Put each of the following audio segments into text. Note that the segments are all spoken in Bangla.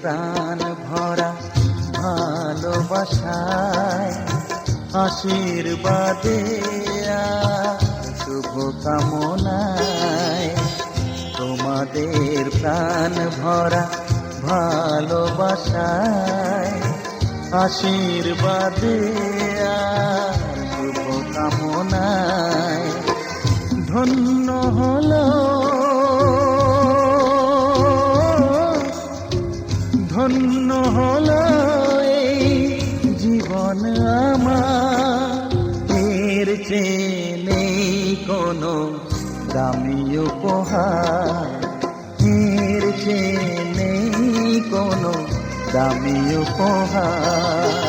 প্রাণ ভরা ভালোবাসায় আশীর্বাদে শুভ কামনায় তোমাদের প্রাণ ভরা ভালোবাসায় আশীর্বাদে কোনো দামি উপহার।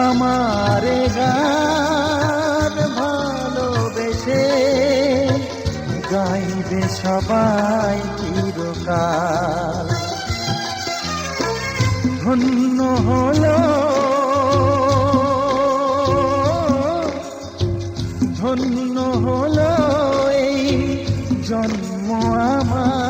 আমারে গান ভালোবেসে গাইবে সবাই চিরকাল ধন্য হলো ধন্য হলো এই জন্ম আমার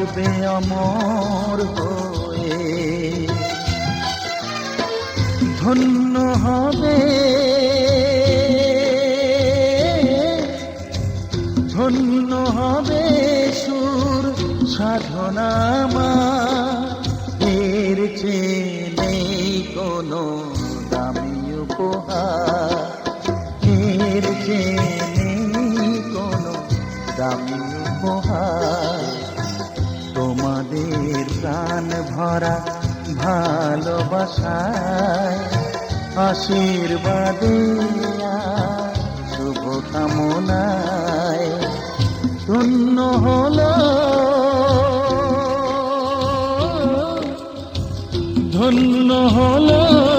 থাকবে অমর হয়ে। ধন্য হবে। ধন্য হবে সুর সাধনা এর চেয়ে কোনো দামি উপহার। তোমাদের প্রাণ ভরা ভালোবাসায় আশীর্বাদে শুভ কামনায় শূন্য হলো। ধন্য হলো।